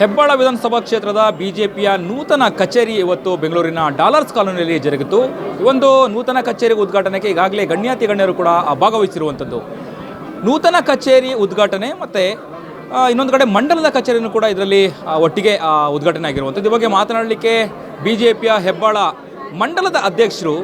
ಹೆಬ್ಬಾಳ ವಿಧಾನಸಭಾ ಕ್ಷೇತ್ರದ ಬಿಜೆಪಿಯ ನೂತನ ಕಚೇರಿ ಇವತ್ತು ಬೆಂಗಳೂರಿನ ಡಾಲರ್ಸ್ ಕಾಲೋನಿಯಲ್ಲಿ ಜರುಗಿತು. ಒಂದು ನೂತನ ಕಚೇರಿ ಉದ್ಘಾಟನೆಗೆ ಈಗಾಗಲೇ ಗಣ್ಯಾತಿ ಗಣ್ಯರು ಕೂಡ ಭಾಗವಹಿಸಿರುವಂಥದ್ದು. ನೂತನ ಕಚೇರಿ ಉದ್ಘಾಟನೆ ಮತ್ತು ಇನ್ನೊಂದು ಕಡೆ ಮಂಡಲದ ಕಚೇರಿಯನ್ನು ಕೂಡ ಇದರಲ್ಲಿ ಒಟ್ಟಿಗೆ ಉದ್ಘಾಟನೆ ಆಗಿರುವಂಥದ್ದು. ಈ ಬಗ್ಗೆ ಮಾತನಾಡಲಿಕ್ಕೆ ಬಿ ಜೆ ಹೆಬ್ಬಾಳ ಮಂಡಲದ ಅಧ್ಯಕ್ಷರು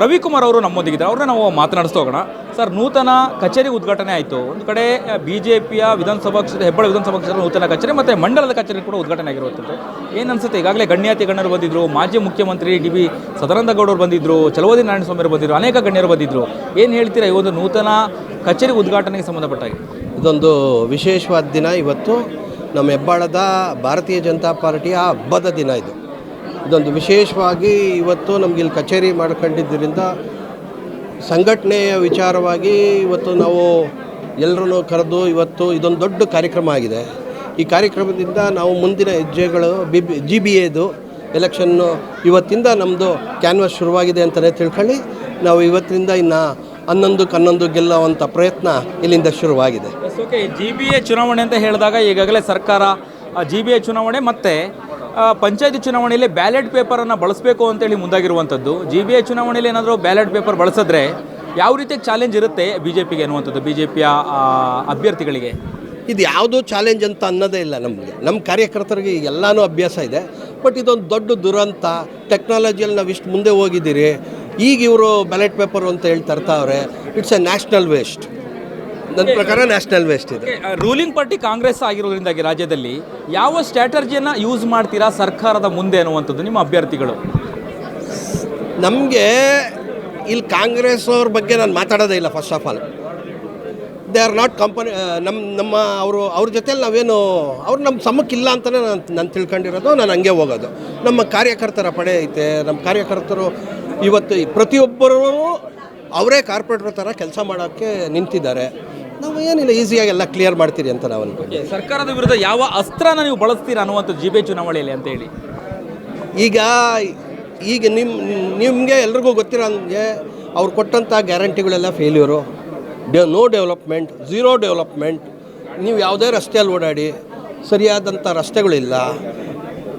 ರವಿಕುಮಾರ್ ಅವರು ನಮ್ಮೊಂದಿಗಿದ್ದಾರೆ. ಅವ್ರನ್ನ ನಾವು ಮಾತನಾಡಿಸ್ತಾ ಹೋಗೋಣ. ಸರ್, ನೂತನ ಕಚೇರಿ ಉದ್ಘಾಟನೆ ಆಯಿತು. ಒಂದು ಕಡೆ ಬಿ ಜೆ ಪಿಯ ವಿಧಾನಸಭಾ ಕ್ಷೇತ್ರ, ಹೆಬ್ಬಾಳ ವಿಧಾನಸಭಾ ಕ್ಷೇತ್ರ ನೂತನ ಕಚೇರಿ ಮತ್ತು ಮಂಡಲದ ಕಚೇರಿ ಕೂಡ ಉದ್ಘಾಟನೆ ಆಗಿರುವಂಥದ್ದು. ಏನನ್ಸುತ್ತೆ ಈಗಾಗಲೇ ಗಣ್ಯಾತಿ ಗಣ್ಯರು ಬಂದಿದ್ದರು ಮಾಜಿ ಮುಖ್ಯಮಂತ್ರಿ ಡಿ ವಿ ಸದಾನಂದ ಗೌಡರು ಬಂದಿದ್ದರು ಚಲವದಿ ನಾರಾಯಣಸ್ವಾಮಿ ಅವರು ಬಂದಿದ್ದರು ಅನೇಕ ಗಣ್ಯರು ಬಂದಿದ್ದರು ಏನು ಹೇಳ್ತೀರಾ ಈ ಒಂದು ನೂತನ ಕಚೇರಿ ಉದ್ಘಾಟನೆಗೆ ಸಂಬಂಧಪಟ್ಟಾಗಿ? ಇದೊಂದು ವಿಶೇಷವಾದ ದಿನ. ಇವತ್ತು ನಮ್ಮ ಹೆಬ್ಬಾಳದ ಭಾರತೀಯ ಜನತಾ ಪಾರ್ಟಿಯ ಹಬ್ಬದ ದಿನ ಇದು. ಇದೊಂದು ವಿಶೇಷವಾಗಿ ಇವತ್ತು ನಮಗೆ ಇಲ್ಲಿ ಕಚೇರಿ ಮಾಡ್ಕೊಂಡಿದ್ದರಿಂದ ಸಂಘಟನೆಯ ವಿಚಾರವಾಗಿ ಇವತ್ತು ನಾವು ಎಲ್ಲರನ್ನು ಕರೆದು ಇವತ್ತು ಇದೊಂದು ದೊಡ್ಡ ಕಾರ್ಯಕ್ರಮ ಆಗಿದೆ. ಈ ಕಾರ್ಯಕ್ರಮದಿಂದ ನಾವು ಮುಂದಿನ ಹೆಜ್ಜೆಗಳು ಬಿ ಜಿ ಬಿ ಎದು ಎಲೆಕ್ಷನ್ನು ಇವತ್ತಿಂದ ನಮ್ಮದು ಕ್ಯಾನ್ವಾಸ್ ಶುರುವಾಗಿದೆ ಅಂತಲೇ ತಿಳ್ಕೊಳ್ಳಿ. ನಾವು ಇವತ್ತಿನಿಂದ ಇನ್ನು ಹನ್ನೊಂದು ಹನ್ನೊಂದು ಗೆಲ್ಲುವಂಥ ಪ್ರಯತ್ನ ಇಲ್ಲಿಂದ ಶುರುವಾಗಿದೆ. ಜಿ ಬಿ ಎ ಚುನಾವಣೆ ಅಂತ ಹೇಳಿದಾಗ ಈಗಾಗಲೇ ಸರ್ಕಾರ ಜಿ ಬಿ ಎ ಚುನಾವಣೆ ಮತ್ತು ಪಂಚಾಯತಿ ಚುನಾವಣೆಯಲ್ಲಿ ಬ್ಯಾಲೆಟ್ ಪೇಪರನ್ನು ಬಳಸಬೇಕು ಅಂತೇಳಿ ಮುಂದಾಗಿರುವಂಥದ್ದು. ಜಿ ಬಿ ಎ ಚುನಾವಣೆಯಲ್ಲಿ ಏನಾದರೂ ಬ್ಯಾಲೆಟ್ ಪೇಪರ್ ಬಳಸಿದ್ರೆ ಯಾವ ರೀತಿ ಚಾಲೆಂಜ್ ಇರುತ್ತೆ ಬಿ ಜೆ ಪಿಗೆ ಅನ್ನುವಂಥದ್ದು ಬಿ ಜೆ ಪಿಯ ಅಭ್ಯರ್ಥಿಗಳಿಗೆ? ಇದು ಯಾವುದೂ ಚಾಲೆಂಜ್ ಅಂತ ಅನ್ನೋದೇ ಇಲ್ಲ ನಮಗೆ. ನಮ್ಮ ಕಾರ್ಯಕರ್ತರಿಗೆ ಎಲ್ಲನೂ ಅಭ್ಯಾಸ ಇದೆ. ಬಟ್ ಇದೊಂದು ದೊಡ್ಡ ದುರಂತ. ಟೆಕ್ನಾಲಜಿಯಲ್ಲಿ ನಾವು ಇಷ್ಟು ಮುಂದೆ ಹೋಗಿದ್ದೀರಿ. ಈಗ ಇವರು ಬ್ಯಾಲೆಟ್ ಪೇಪರ್ ಅಂತ ಹೇಳಿ ತರ್ತಾವ್ರೆ ಇಟ್ಸ್ ಎ ನ್ಯಾಷನಲ್ ವೇಸ್ಟ್ ನನ್ನ ಪ್ರಕಾರ ನ್ಯಾಷನಲ್ ವೇಸ್ಟ್ ಇದೆ. ರೂಲಿಂಗ್ ಪಾರ್ಟಿ ಕಾಂಗ್ರೆಸ್ ಆಗಿರೋದ್ರಿಂದಾಗಿ ರಾಜ್ಯದಲ್ಲಿ ಯಾವ ಸ್ಟ್ರಾಟಜಿಯನ್ನು ಯೂಸ್ ಮಾಡ್ತೀರಾ ಸರ್ಕಾರದ ಮುಂದೆ ಅನ್ನುವಂಥದ್ದು ನಿಮ್ಮ ಅಭ್ಯರ್ಥಿಗಳು? ನಮಗೆ ಇಲ್ಲಿ ಕಾಂಗ್ರೆಸ್ ಅವ್ರ ಬಗ್ಗೆ ನಾನು ಮಾತಾಡೋದೇ ಇಲ್ಲ first of all they are not company ನಮ್ಮ ನಮ್ಮ ಅವರು ಅವ್ರ ಜೊತೆಲಿ ನಾವೇನು ಅವ್ರು ನಮ್ಮ ಸಮಕ್ಕಿಲ್ಲ ಅಂತಲೇ ನಾನು ನಾನು ತಿಳ್ಕೊಂಡಿರೋದು ನಾನು ಹಂಗೆ ಹೋಗೋದು. ನಮ್ಮ ಕಾರ್ಯಕರ್ತರ ಪಡೆ ಐತೆ ನಮ್ಮ ಕಾರ್ಯಕರ್ತರು ಇವತ್ತು ಪ್ರತಿಯೊಬ್ಬರೂ ಅವರೇ ಕಾರ್ಪೊರೇಟರ್ ಥರ ಕೆಲಸ ಮಾಡೋಕ್ಕೆ ನಿಂತಿದ್ದಾರೆ. ನಾವು ಏನಿಲ್ಲ ಈಸಿಯಾಗಿ ಎಲ್ಲ ಕ್ಲಿಯರ್ ಮಾಡ್ತೀರಿ ಅಂತ ನಾವು ಅನ್ಕೊಂಡು ಸರ್ಕಾರದ ವಿರುದ್ಧ ಯಾವ ಅಸ್ತ್ರನ ನೀವು ಬಳಸ್ತೀರಾ ಅನ್ನುವಂಥ ಜಿ ಬಿ ಚುನಾವಣೆಯಲ್ಲಿ ಅಂತ ಹೇಳಿ. ಈಗ ಈಗ ನಿಮ್ಮ ನಿಮಗೆ ಎಲ್ರಿಗೂ ಗೊತ್ತಿರೋ ಹಂಗೆ ಅವ್ರು ಕೊಟ್ಟಂಥ ಗ್ಯಾರಂಟಿಗಳೆಲ್ಲ failure the no development zero development ನೀವು ಯಾವುದೇ ರಸ್ತೆಯಲ್ಲಿ ಓಡಾಡಿ ಸರಿಯಾದಂಥ ರಸ್ತೆಗಳಿಲ್ಲ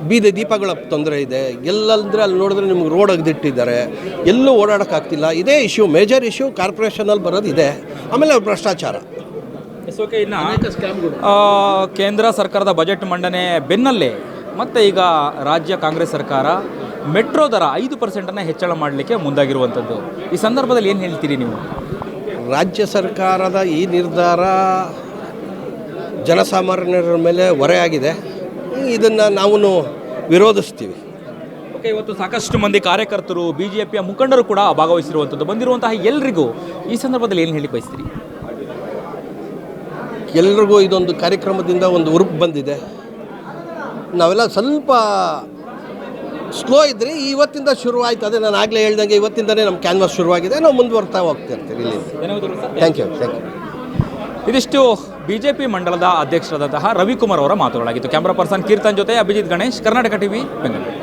ಬೀದಿ ದೀಪಗಳ ತೊಂದರೆ ಇದೆ. ಎಲ್ಲಂದರೆ ಅಲ್ಲಿ ನೋಡಿದ್ರೆ ನಿಮ್ಗೆ ರೋಡ್ ಅಗ್ದಿಟ್ಟಿದ್ದಾರೆ. ಎಲ್ಲೂ ಓಡಾಡೋಕ್ಕಾಗ್ತಿಲ್ಲ. ಇದೇ ಇಶ್ಯೂ ಮೇಜರ್ ಇಶ್ಯೂ ಕಾರ್ಪೊರೇಷನಲ್ಲಿ ಬರೋದು ಇದೆ. ಆಮೇಲೆ ಭ್ರಷ್ಟಾಚಾರ. ಓಕೆ ಇನ್ನು ಆ, ಕೇಂದ್ರ ಸರ್ಕಾರದ ಬಜೆಟ್ ಮಂಡನೆ ಬೆನ್ನಲ್ಲೇ ಮತ್ತೆ ಈಗ ರಾಜ್ಯ ಕಾಂಗ್ರೆಸ್ ಸರ್ಕಾರ ಮೆಟ್ರೋ ದರ ಐದು ಪರ್ಸೆಂಟನ್ನು ಹೆಚ್ಚಳ ಮಾಡಲಿಕ್ಕೆ ಮುಂದಾಗಿರುವಂಥದ್ದು. ಈ ಸಂದರ್ಭದಲ್ಲಿ ಏನು ಹೇಳ್ತೀರಿ ನೀವು? ರಾಜ್ಯ ಸರ್ಕಾರದ ಈ ನಿರ್ಧಾರ ಜನಸಾಮಾನ್ಯರ ಮೇಲೆ ಹೊರೆಯಾಗಿದೆ ಇದನ್ನು ನಾವು ವಿರೋಧಿಸ್ತೀವಿ. ಓಕೆ ಇವತ್ತು ಸಾಕಷ್ಟು ಮಂದಿ ಕಾರ್ಯಕರ್ತರು ಬಿ ಜೆ ಪಿಯ ಮುಖಂಡರು ಕೂಡ ಭಾಗವಹಿಸಿರುವಂಥದ್ದು ಬಂದಿರುವಂತಹ ಎಲ್ರಿಗೂ ಈ ಸಂದರ್ಭದಲ್ಲಿ ಏನು ಹೇಳಿ ಬಯಸ್ತೀರಿ? ಎಲ್ರಿಗೂ ಇದೊಂದು ಕಾರ್ಯಕ್ರಮದಿಂದ ಒಂದು ಉರುಪು ಬಂದಿದೆ. ನಾವೆಲ್ಲ ಸ್ವಲ್ಪ ಸ್ಲೋ ಇದ್ದರೆ ಇವತ್ತಿಂದ ಶುರು ಆಯ್ತು ಅದೇ ನಾನು ಆಗಲೇ ಹೇಳ್ದಂಗೆ ಇವತ್ತಿಂದನೇ ನಮ್ಮ ಕ್ಯಾನ್ವಾಸ್ ಶುರುವಾಗಿದೆ. ನಾವು ಮುಂದುವರ್ತಾ ಹೋಗ್ತಿರ್ತೀವಿ ಇಲ್ಲಿ ಥ್ಯಾಂಕ್ ಯು ಥ್ಯಾಂಕ್ ಯು ಇದಿಷ್ಟು ಬಿಜೆಪಿ ಮಂಡಲದ ಅಧ್ಯಕ್ಷರಾದಂತಹ ರವಿಕುಮಾರ್ ಅವರ ಮಾತುಗಳಾಗಿತ್ತು. ಕ್ಯಾಮ್ರಾ ಪರ್ಸನ್ ಕೀರ್ತನ್ ಜೊತೆ ಅಭಿಜಿತ್ ಗಣೇಶ್, ಕರ್ನಾಟಕ ಟಿವಿ ಬೆಂಗಳೂರು.